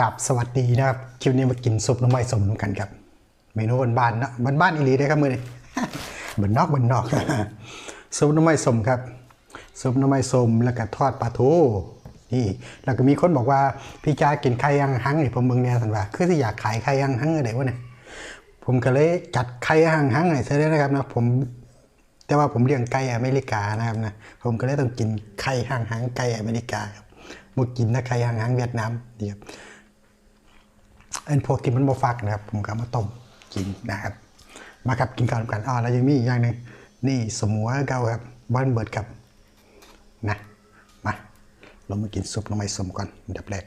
กับสวัสดีนะครับคลิปนี้มากินซุปน้ำมันสมกันครับเมนูบ้านๆนะบ้านๆอีหลีได้ครับมือนี้บนนอกบนนอกซุปน้ำมันสมครับซุปน้ำมันสมแล้วก็ทอดปลาทูนี่แล้วก็มีคนบอกว่าพี่จ้ากินไข่ยังหังนี่ผมเมืองเนี่ยสันว่าคือที่อยากขายไข่ยังหังอะไรวะเนี่ยผมก็เลยจัดไข่ยังหังให้ซะเลยนะครับนะผมแต่ว่าผมเลี้ยงไก่อเมริกานะครับนะผมก็เลยต้องกินไข่ห่างหางไก่อเมริกาครับมากินนะไข่ห่างหางเวียดนามดียว อันพวกที่มันบฟักนะครับ ผมก็มาต้มกินนะครับ มาครับกินข้าวกันอ๋อแล้วยังมีอีกอย่างหนึ่งนี่สมัวเกาครับบ้านเบิร์ดครับนะมาเรามากินซุปน้ำมันสมก่อนอันดับแรก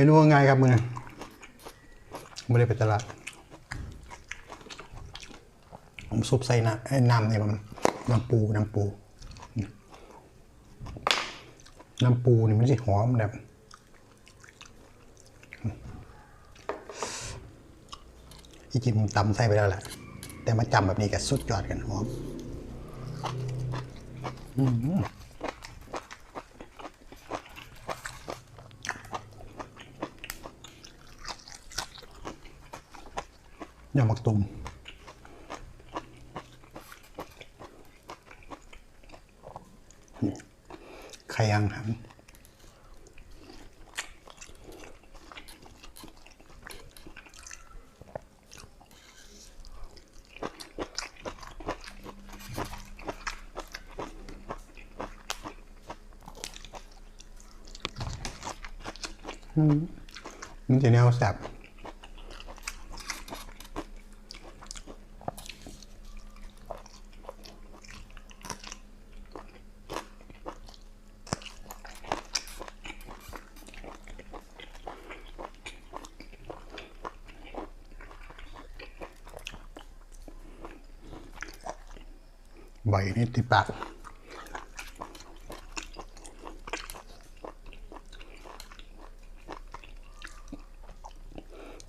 มนูง่ายครับมือไม่ได้ไปตลาด ผมซุปใส่น้ำน้ำเนี่ยมันน้ำปูน้ำปู น้ำปูนี่มันจะหอมแบบอีจิมตำใส่ไปแล้วแหละ แต่มาจำแบบนี้กับสุดยอดกันหอม ยำมักตุมนี่ไข่อังหันอืมมันจะแนวแสบ ใบนี่ติดปาก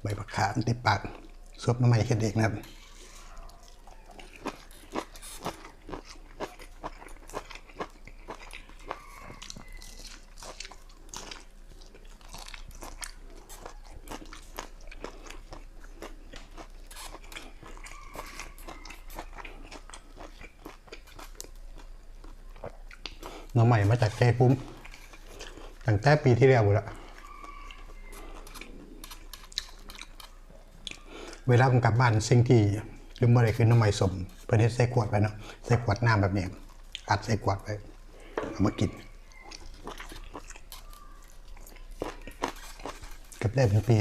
ใบผักขามติดปากซุปน้ำมันเฮ็ดเองนะครับ น้องใหม่มาจากใจปุ้มตั้งแต่ปีที่แล้วหมดละเวลาผมกลับบ้านสิ่งที่ลืมมื่อไรคือน้องใหม่สมเพื่อให้ใส่ขวดไปเนาะใส่ขวดน้ำแบบนี้อัดใส่ขวดไปเอามากินเกับได้เป็นปี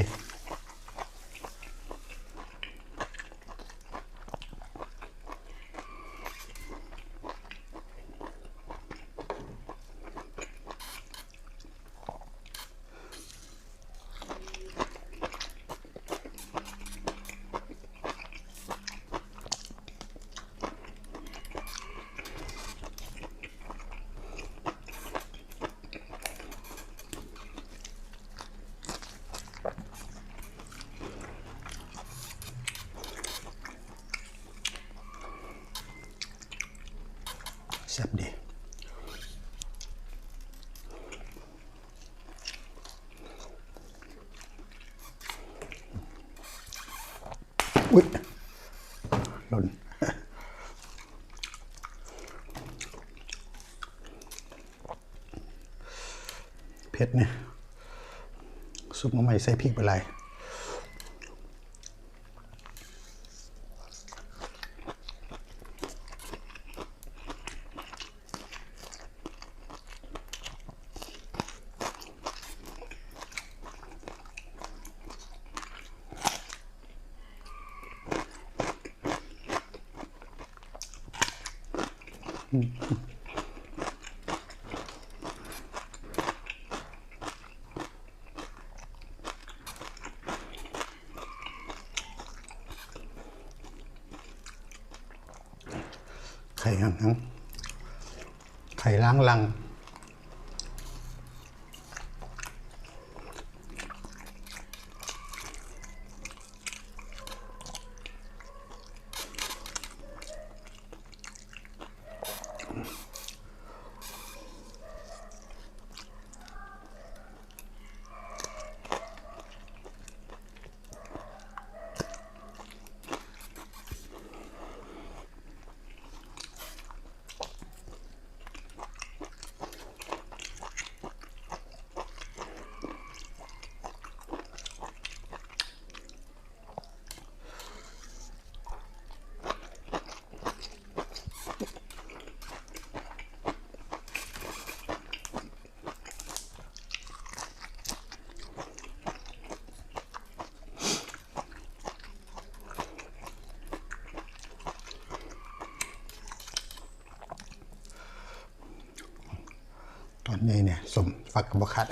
ซ่บดีอุ๊ยหล่นเผ็ดเนี่ยซุปมะไม่ใส่พริกไปเลย ไข่หังหังไข่ล้างลัง อั นนี้เนี่ยสมฟักกับบคัด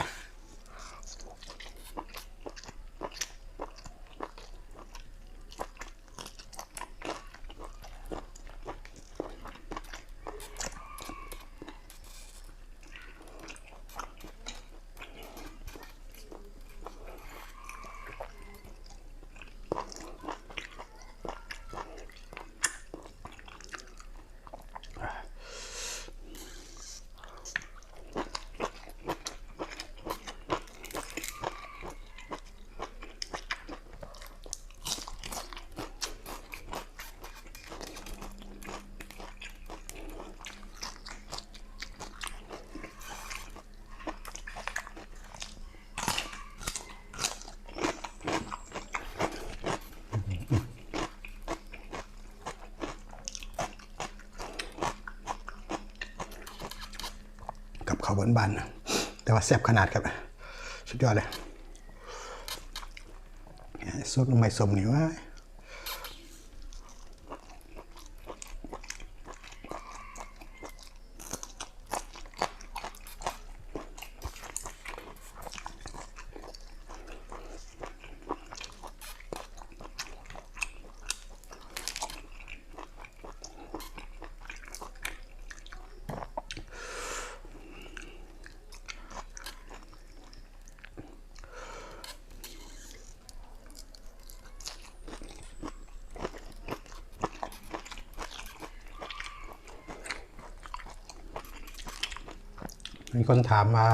กับข้าวบานนะแต่ว่าแซ่บขนาดครับ สุดยอดเลยซุปน้ำไม่สมนี่ว่า มีคนถามมา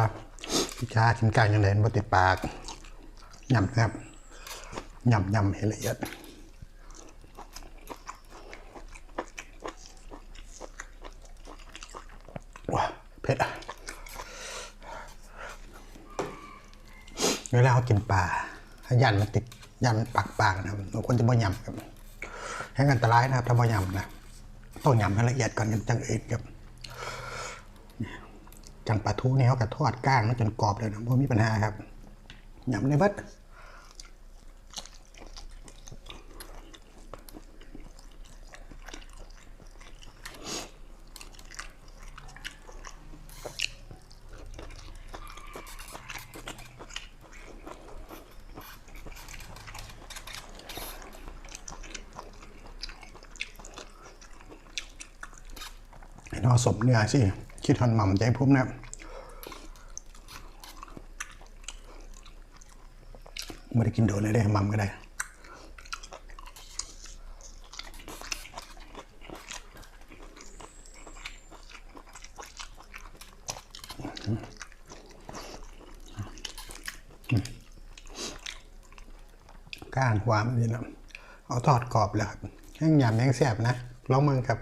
พี่ชากินไก่ยังไงบ่ติดปากยำนะครับยำยำให้ละเอียดว้าเผ็ดอะเวลาเขากินปลาถ้ายันมันติดยันมันปากปากนะครับบางคนจะบ่ยำครับให้อันตรายนะครับถ้าบ่ยำนะต้องยำให้ละเอียดก่อนกันจังเอื่นครับ จังปลาทูนี่เขากระทอดก้างมันจนกรอบเลยนะพวกมีปัญหาครับยำในเบัดให้นอสมเนื้อสิ คิดทันหม่ำใจพุ่มนะไม่ได้กินโดนเลยได้หม่ำก็ได้ก้านความนี่นะเอาทอดกรอบแล้วครับแห้งยำแห้งแซ่บนะลองมือครับ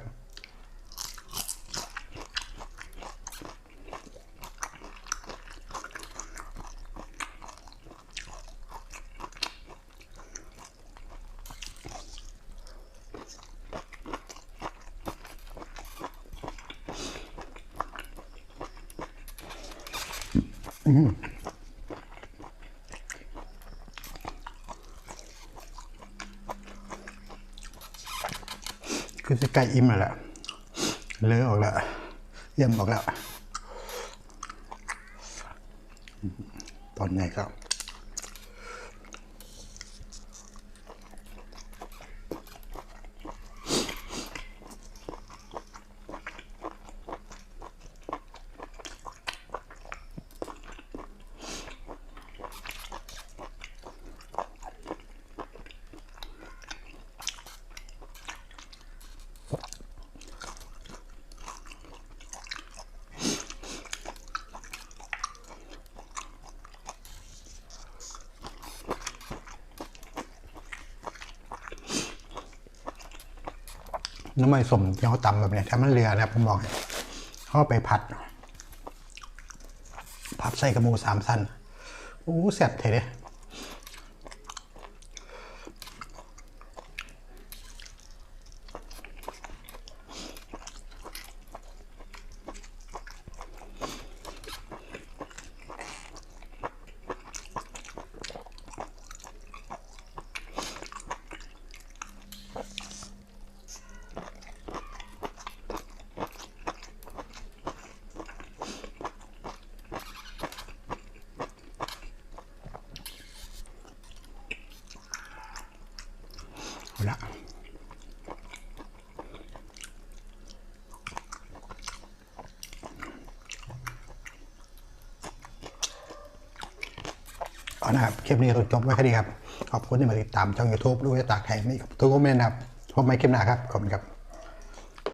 คือจะใกล้อิ่มแล้วแหละเลอะออกแล้วเยี่ยมออกแล้ว ตอนไหนครับ น้ำมันสมที่เขาตำแบบเนี้ยถ้ามันเรือนะผมบอกเขาเอาไปผัด ผัดใส่กระหมูสามสั้นโอ้แซ่บเท่เลย เอาละเอานะครับ คลิปนี้เราจบไว้แค่นี้ครับ ขอบคุณที่มาติดตามช่อง YouTube ด้วยตากแข่งนี่ทุกคอมเมนต์นะครับพบใหม่คลิปหน้าครับ ขอบคุณครับ